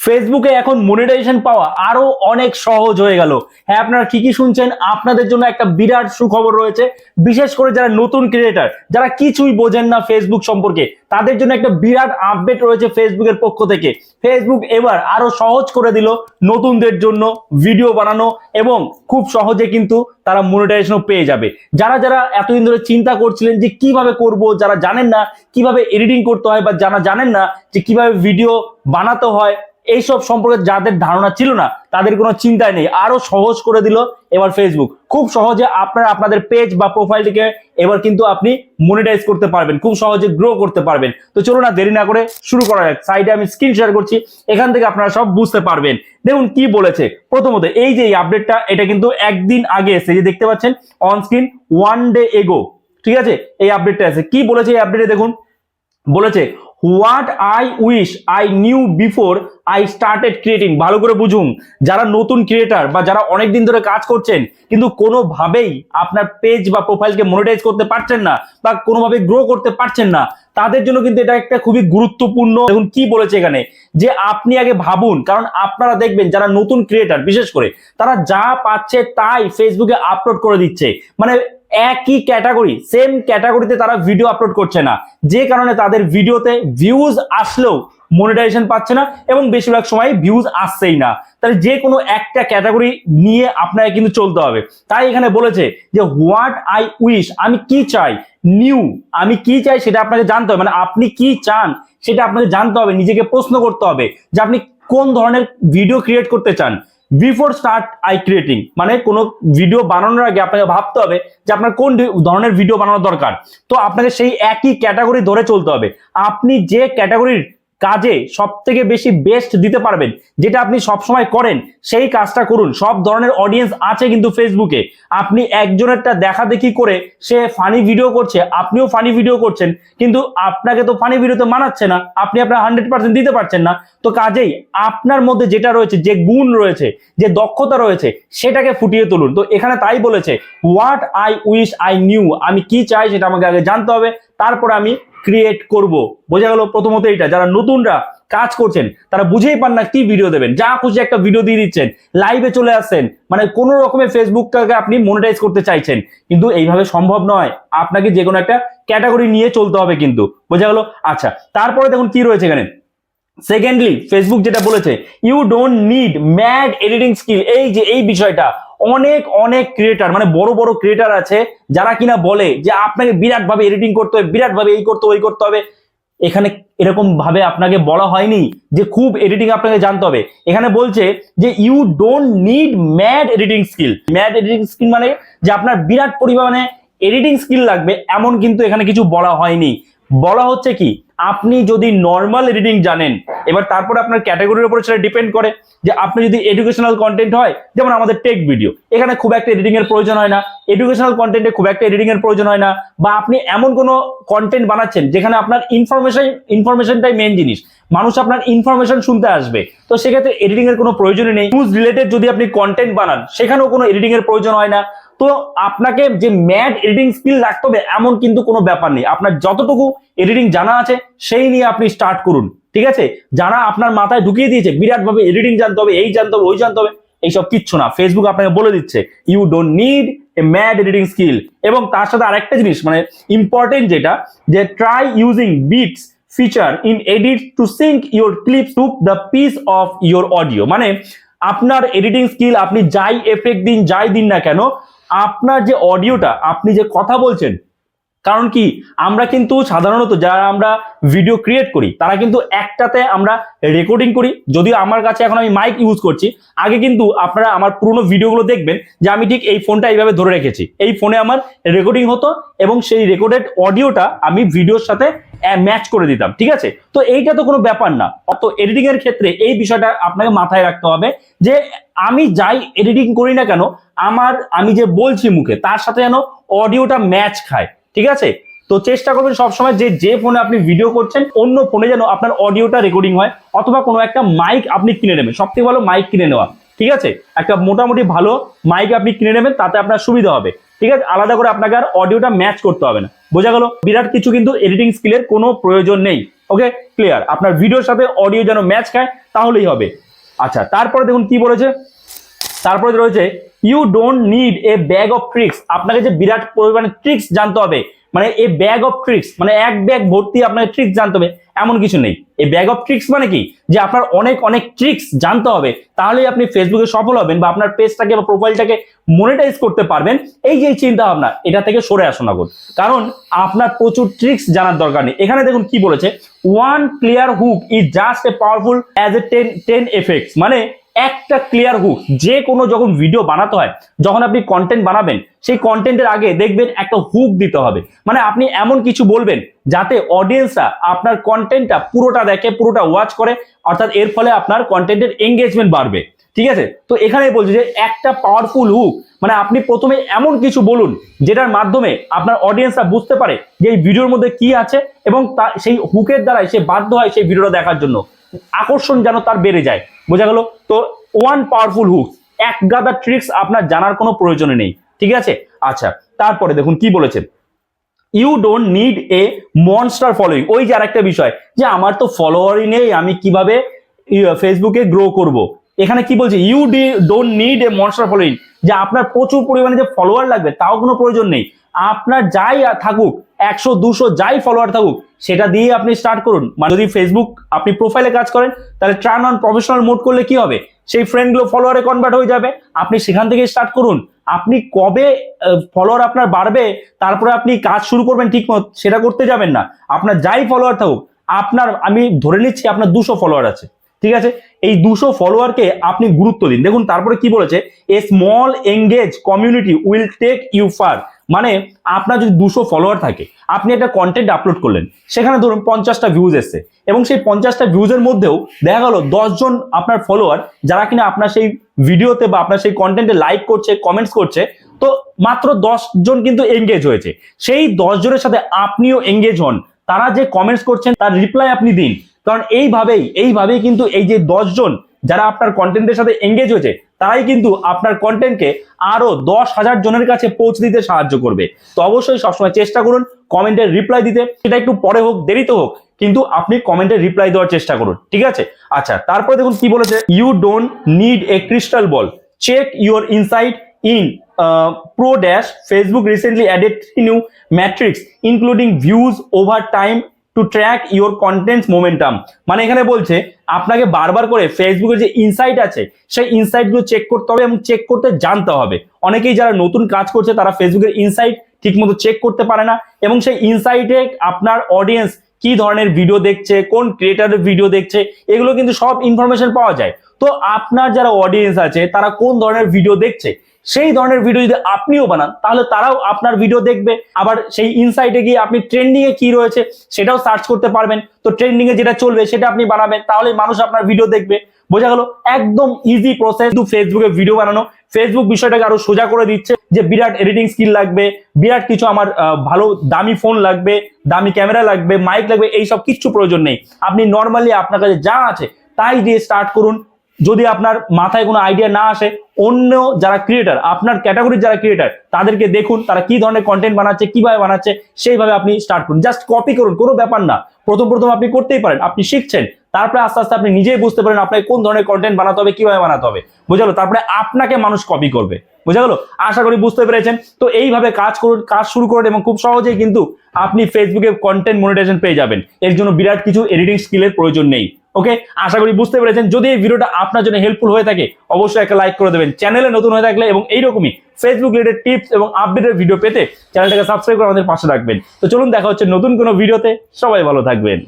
ফেসবুকে এখন মনিটাইজেশন পাওয়া আরও অনেক সহজ হয়ে গেল। হ্যাঁ আপনারা কি কি শুনছেন, আপনাদের জন্য একটা বিরাট সুখবর রয়েছে। বিশেষ করে যারা নতুন ক্রিয়েটার যারা কিছুই বোঝেন না ফেসবুক সম্পর্কে, তাদের জন্য একটা বিরাট আপডেট রয়েছে ফেসবুকের পক্ষ থেকে। ফেসবুক এবার আরও সহজ করে দিল নতুনদের জন্য ভিডিও বানানো এবং খুব সহজে কিন্তু তারা মনিটাইজেশনও পেয়ে যাবে। যারা যারা এতদিন ধরে চিন্তা করছিলেন যে কীভাবে করব, যারা জানেন না কীভাবে এডিটিং করতে হয় বা যারা জানেন না যে কীভাবে ভিডিও বানাতে হয় এইসব সম্পর্কে যাদের ধারণা ছিল না, তাদের কোনো চিন্তাই নেই। আরও সহজ করে দিল এবার ফেসবুক খুব সহজে আপনারা আপনাদের পেজ বা প্রোফাইলটিকে এবার কিন্তু আপনি মনিটাইজ করতে পারবেন, খুব সহজে গ্রো করতে পারবেন। তো চলুন না দেরি না করে শুরু করা যাক। সাইডে আমি স্ক্রিন শেয়ার করছি, এখান থেকে আপনারা সব বুঝতে পারবেন। দেখুন কি বলেছে। প্রথমত, এই যে আপডেটটা এটা কিন্তু একদিন আগে এসে যে দেখতে পাচ্ছেন অন স্ক্রিন ওয়ান ডে এগো ঠিক আছে? এই আপডেটটা আছে কি বলেছে এই আপডেটে দেখুন, বলেছে what I wish I knew before I started creating ভালো করে বুঝুন। যারা নতুন ক্রিয়েটার বা যারা অনেক দিন ধরে কাজ করছেন, কিন্তু কোনোভাবেই আপনার পেজ বা প্রোফাইলকে মনিটাইজ করতে পারছেন না বা কোনোভাবে গ্রো করতে পারছেন না, তাদের জন্য কিন্তু এটা একটা খুবই গুরুত্বপূর্ণ। দেখুন কি বলেছে এখানে, যে আপনি আগে ভাবুন, কারণ আপনারা দেখবেন যারা নতুন ক্রিয়েটার বিশেষ করে, তারা যা পাচ্ছে তাই ফেসবুকে আপলোড করে দিচ্ছে। মানে একই ক্যাটাগরি সেম ক্যাটাগরিতে তারা ভিডিও আপলোড করছে না। যে কারণে তাদের ভিডিওতে ভিউজ আসলেও মনিটাইজেশন পাচ্ছে না এবং বেশিরভাগ সময় ভিউজ আসছেই না। তাহলে যে কোনো একটা ক্যাটাগরি নিয়ে আপনাকে কিন্তু চলতে হবে। তাই এখানে বলেছে যে হোয়াট আই উইশ আমি কি চাই? নিউ আমি কি চাই সেটা আপনাকে জানতে হবে। মানে আপনি কি চান সেটা আপনাকে জানতে হবে, নিজেকে প্রশ্ন করতে হবে যে আপনি কোন ধরনের ভিডিও ক্রিয়েট করতে চান। বিফোর স্টার্ট আই ক্রিয়েটিং মানে কোনো ভিডিও বানানোর আগে আপনাকে ভাবতে হবে যে আপনার কোন ধরনের ভিডিও বানানো দরকার। তো আপনাকে সেই একই ক্যাটাগরি ধরে চলতে হবে। আপনি যে ক্যাটাগরির কাজে সব থেকে বেশি বেস্ট দিতে পারবেন, যেটা আপনি সবসময় করেন, সেই কাজটা করুন। সব ধরনের অডিয়েন্স আছে কিন্তু ফেসবুকে আপনি একজনেরটা দেখা দেখি করে, সে ফানি ভিডিও করছে, আপনিও ফানি ভিডিও করছেন, কিন্তু আপনাকে তো ফানি ভিডিওতে মানাচ্ছে না, আপনি আপনার হান্ড্রেড পার্সেন্ট দিতে পারছেন না। তো কাজেই আপনার মধ্যে যেটা রয়েছে, যে গুণ রয়েছে, যে দক্ষতা রয়েছে, সেটাকে ফুটিয়ে তুলুন। তো এখানে তাই বলেছে what I wish I knew আমি কি চাই সেটা আমাকে আগে জানতে হবে, তারপর আমি ক্রিয়েট করব। বোঝা গেল প্রথমত এটা যারা নতুনরা কাজ করছেন, তারা বুঝেই পান না কি ভিডিও দেবেন। যা খুশি একটা ভিডিও দিয়ে দিচ্ছেন লাইভে চলে আসছেন মানে কোনো রকমের ফেসবুকটাকে আপনি মনিটাইজ করতে চাইছেন, কিন্তু এইভাবে সম্ভব নয়। আপনাকে যে কোনো একটা ক্যাটাগরি নিয়ে চলতে হবে কিন্তু, বোঝা গেল? আচ্ছা তারপরে দেখুন কি রয়েছে এখানে। সেকেন্ডলি ফেসবুক যেটা বলেছে you don't need mad editing skill এই যে, এই বিষয়টা অনেক অনেক ক্রিয়েটার মানে বড় বড় ক্রিয়েটার আছে, যারা কিনা বলে যে আপনাকে বিরাট ভাবে এডিটিং করতে হবে বিরাট ভাবে এই করতে ওই করতে হবে। এখানে এরকম ভাবে আপনাকে বলা হয়নি যে খুব এডিটিং আপনাকে জানতে হবে। এখানে বলছে যে you don't need mad editing skill mad editing skill মানে যে আপনার বিরাট পরিমাণে এডিটিং স্কিল লাগবে, এমন কিন্তু এখানে কিছু বলা হয়নি। বলা হচ্ছে কি, আপনি যদি নর্মাল এডিটিং জানেন, এবার তারপরে আপনার ক্যাটাগরির উপরে সেটা ডিপেন্ড করে যে আপনি যদি এডুকেশনাল কন্টেন্ট হয়, যেমন আমাদের টেক ভিডিও এখানে খুব একটা এডিটিং এর প্রয়োজন হয় না এডুকেশনাল কন্টেন্টে খুব একটা এডিটিং এর প্রয়োজন হয় না, বা আপনি এমন কোনো কন্টেন্ট বানাচ্ছেন যেখানে আপনার ইনফরমেশন ইনফরমেশনটাই মেন জিনিস, মানুষ আপনার ইনফরমেশন শুনতে আসবে, তো সেক্ষেত্রে এডিটিং এর কোনো প্রয়োজনই নেই। নিউজ রিলেটেড যদি আপনি কন্টেন্ট বানান, সেখানেও কোনো এডিটিং এর প্রয়োজন হয় না তো আপনাকে যে ম্যাড এডিটিং স্কিল রাখতে হবে, এমন কিন্তু কোনো ব্যাপার নেই। আপনার যতটুকু এডিটিং জানা আছে, সেই নিয়ে আপনি স্টার্ট করুন, ঠিক আছে? যারা আপনার মাথায় ঢুকিয়ে দিয়েছে বিরাট ভাবে এডিটিং জানতে হবে, এই জানতে হবে, ওই জানতে হবে, এইসব কিচ্ছু না। ফেসবুক আপনাকে বলে দিচ্ছে you don't need a mad editing skill এবং তার সাথে আরেকটা জিনিস মানে ইম্পর্টেন্ট যেটা, যে try using beats feature in edit to sync your clip to the piece of your audio মানে আপনার এডিটিং স্কিল আপনি যাই এফেক্ট দিন, যাই দিন না কেন আপনার যে অডিওটা, আপনি যে কথা বলছেন, কারণ কি, আমরা কিন্তু সাধারণত যারা আমরা ভিডিও ক্রিয়েট করি, তারা কিন্তু একটাতে আমরা রেকর্ডিং করি। যদিও আমার কাছে এখন আমি মাইক ইউজ করছি, আগে কিন্তু আপনারা আমার পুরোনো ভিডিওগুলো দেখবেন যে আমি ঠিক এই ফোনটা এইভাবে ধরে রেখেছি। এই ফোনে আমার রেকর্ডিং হতো এবং সেই রেকর্ডেড অডিওটা আমি ভিডিওর সাথে ম্যাচ করে দিতাম, ঠিক আছে? তো এইটা তো কোনো ব্যাপার না। অত এডিটিং এর ক্ষেত্রে এই বিষয়টা আপনাকে মাথায় রাখতে হবে যে আমি যাই এডিটিং করি না কেন, আমার, আমি যে বলছি মুখে, তার সাথে যেন অডিওটা ম্যাচ খায়, ঠিক আছে? তো চেষ্টা করবেন সবসময় যে যে ফোনে আপনি ভিডিও করছেন, অন্য ফোনে যেন আপনার অডিওটা রেকর্ডিং হয়, অথবা কোনো একটা মাইক আপনি কিনে নেবেন সব থেকে ভালো মাইক কিনে নেওয়া, ঠিক আছে? একটা মোটামুটি ভালো মাইক আপনি কিনে নেবেন, তাতে আপনার সুবিধা হবে, ঠিক আছে? আলাদা করে আপনাকে আর অডিওটা ম্যাচ করতে হবে না। বোঝা গেল? বিরাট কিছু কিন্তু এডিটিং স্কিলের কোনো প্রয়োজন নেই। ওকে ক্লিয়ার আপনার ভিডিওর সাথে অডিও যেন ম্যাচ খায়, তাহলেই হবে। আচ্ছা তারপরে দেখুন কি বলেছে? তারপরে রয়েছে you don't need a bag of tricks আপনাকে যে বিরাট পরিমাণে ট্রিক্স জানতে হবে। মানে এ ব্যাগ অফ ট্রিক্স মানে এক ব্যাগ ভর্তি আপনাকে ট্রিক্স জানতে হবে, এমন কিছু নেই। এই ব্যাগ অফ ট্রিক্স মানে কি? যে আপনার অনেক অনেক ট্রিক্স জানতে হবে, তাহলেই আপনি ফেসবুকে সফল হবেন বা আপনার পেজটাকে বা প্রোফাইলটাকে মনিটাইজ করতে পারবেন। এই যে চিন্তা ভাবনা এটা থেকে সরে আসুন না কারণ আপনার প্রচুর ট্রিক্স জানার দরকার নেই। এখানে দেখুন কি বলেছে one clear hook is just a powerful as a ten ten effects মানে একটা ক্লিয়ার হুক যে কোনো যখন ভিডিও বানাতে হয়, যখন আপনি কন্টেন্ট বানাবেন, সেই কন্টেন্টের আগে দেখবেন একটা হুক দিতে হবে। মানে আপনি এমন কিছু বলবেন যাতে অডিয়েন্সরা আপনার কন্টেন্টটা পুরোটা দেখে, পুরোটা ওয়াচ করে, অর্থাৎ এর ফলে আপনার কন্টেন্টের এঙ্গেজমেন্ট বাড়বে। ঠিক আছে? তো এখানে বলছি যে একটা পাওয়ারফুল হুক মানে আপনি প্রথমে এমন কিছু বলুন, যেটার মাধ্যমে আপনার অডিয়েন্সরা বুঝতে পারে যে এই ভিডিওর মধ্যে কি আছে এবং তা- সেই হুকের দ্বারাই সে বাধ্য হয় সেই ভিডিওটা দেখার জন্য। আকর্ষণ যেন তার বেড়ে যায়। বোঝা গেল? তো ওয়ান পাওয়ারফুল হুক এক গাদা ট্রিক্স আপনার জানার কোনো প্রয়োজন নেই, ঠিক আছে? আচ্ছা তারপরে দেখুন কি বলেছেন। You don't need a monster following ওই যে আরেকটা বিষয়, যে আমার তো ফলোয়ারই নেই, আমি কীভাবে ফেসবুকে গ্রো করব? এখানে কি বলছে? You D don't need a monster following যে আপনার প্রচুর পরিমাণে যে ফলোয়ার লাগবে, তাও কোনো প্রয়োজন নেই। আপনার যাই থাকুক একশো, দুশো যাই ফলোয়ার থাকুক, সেটা দিয়ে আপনি স্টার্ট করুন। মানে যদি ফেসবুক আপনি প্রোফাইলে কাজ করেন, তাহলে ট্রান অন প্রফেশনাল মোড করলে কি হবে? সেই ফ্রেন্ডগুলো ফলোয়ারে কনভার্ট হয়ে যাবে। আপনি সেখান থেকে স্টার্ট করুন। আপনি কবে ফলোয়ার আপনার বাড়বে, তারপরে আপনি কাজ শুরু করবেন ঠিক মতো, সেটা করতে যাবেন না। আপনার যাই ফলোয়ার থাকুক, আপনার, আমি ধরে নিচ্ছি আপনার দুশো ফলোয়ার আছে। ঠিক আছে? এই দুশো ফলোয়ারকে আপনি গুরুত্ব দিন। দেখুন, তারপরে কি বলেছে? A small engage community will take you far মানে আপনার যদি দুশো ফলোয়ার থাকে, আপনি একটা কন্টেন্ট আপলোড করলেন, সেখানে ধরুন পঞ্চাশটা ভিউজ এসছে, এবং সেই পঞ্চাশটা ভিউজের মধ্যেও দেখা গেল দশজন আপনার ফলোয়ার যারা কিনা আপনার সেই ভিডিওতে বা আপনার সেই কন্টেন্টে লাইক করছে কমেন্টস করছে, তো মাত্র জন কিন্তু এঙ্গেজ হয়েছে। সেই দশ জনের সাথে আপনিও এঙ্গেজ হন, তারা যে কমেন্টস করছেন, তার রিপ্লাই আপনি দিন। কারণ এইভাবেই এইভাবেই কিন্তু এই যে জন যারা আপনার কন্টেন্টের সাথে এঙ্গেজ হয়েছে তারাই কিন্তু আপনার কন্টেন্টকে আরও দশ হাজার জনের কাছে পৌঁছে দিতে সাহায্য করবে। তো অবশ্যই সবসময় চেষ্টা করুন কমেন্টের রিপ্লাই দিতে। সেটা একটু পরে হোক, দেরিতে হোক, কিন্তু আপনি কমেন্টের রিপ্লাই দেওয়ার চেষ্টা করুন, ঠিক আছে? আচ্ছা তারপরে দেখুন কি বলেছে? You don't need a crystal ball check your insight in dash facebook recently added three new metrics, including views over time to track your contents momentum মানে এখানে বলছে, আপনাকে বারবার করে ফেসবুকের যে ইনসাইট আছে, সেই ইনসাইটগুলো চেক করতে হবে এবং চেক করতে জানতে হবে। অনেকেই যারা নতুন কাজ করছে, তারা ফেসবুকের ইনসাইট ঠিকমতো চেক করতে পারে না এবং সেই ইনসাইটে আপনার অডিয়েন্স কি ধরনের ভিডিও দেখছে, কোন ক্রিয়েটারের ভিডিও দেখছে, এগুলো কিন্তু সব ইনফরমেশন পাওয়া যায়। তো আপনার যারা অডিয়েন্স আছে, তারা কোন ধরনের ভিডিও দেখছে সেই ধরনের ভিডিও যদি আপনিও বানান, তাহলে তারাও আপনার ভিডিও দেখবে। আবার সেই ইনসাইটে গিয়ে আপনি ট্রেন্ডিং এ কি রয়েছে, সেটাও সার্চ করতে পারবেন। তো ট্রেন্ডিং এ যেটা চলবে, সেটা আপনি বানাবেন তাহলে মানুষ আপনার ভিডিও দেখবে। বোঝা গেল? একদম ইজি প্রসেস শুধু ফেসবুকে ভিডিও বানানো। ফেসবুক বিষয়টাকে আরও সোজা করে দিচ্ছে যে বিরাট এডিটিং স্কিল লাগবে, বিরাট কিছু আমার ভালো দামি ফোন লাগবে, দামি ক্যামেরা লাগবে মাইক লাগবে, এইসব কিচ্ছু প্রয়োজন নেই। আপনি নর্মালি আপনার কাছে যা আছে, তাই দিয়ে স্টার্ট করুন। যদি আপনার মাথায় কোনো আইডিয়া না আসে, অন্য যারা ক্রিয়েটার আপনার ক্যাটাগরির যারা ক্রিয়েটার তাদেরকে দেখুন, তারা কি ধরনের কন্টেন্ট বানাচ্ছে, কীভাবে বানাচ্ছে, সেইভাবে আপনি স্টার্ট করুন। জাস্ট কপি করুন, কোনো ব্যাপার না। প্রথম প্রথম আপনি করতেই পারেন, আপনি শিখছেন। তারপরে আস্তে আস্তে আপনি নিজেই বুঝতে পারেন আপনাকে কোন ধরনের কন্টেন্ট বানাতে হবে, কীভাবে বানাতে হবে। বোঝা গেলো? তারপরে আপনাকে মানুষ কপি করবে। বোঝা গেল? আশা করি বুঝতে পেরেছেন। তো এইভাবে কাজ করুন, কাজ শুরু করুন এবং খুব সহজেই কিন্তু আপনি ফেসবুকে কন্টেন্ট মনিটাইজেশন পেয়ে যাবেন। এর জন্য বিরাট কিছু এডিটিং স্কিলের প্রয়োজন নেই। ওকে আশা করি বুঝতে পেরেছেন। যদি এই ভিডিওটা আপনার জন্য হেল্পফুল হয়ে থাকে, অবশ্যই একটা লাইক করে দেবেন। চ্যানেলে নতুন হয়ে থাকলে এবং এইরকমই ফেসবুক রিলেটেড টিপস এবং আপডেটের ভিডিও পেতে চ্যানেলটাকে সাবস্ক্রাইব করে আমাদের পাশে রাখবেন। তো চলুন দেখা হচ্ছে নতুন কোনো ভিডিওতে সবাই ভালো থাকবেন।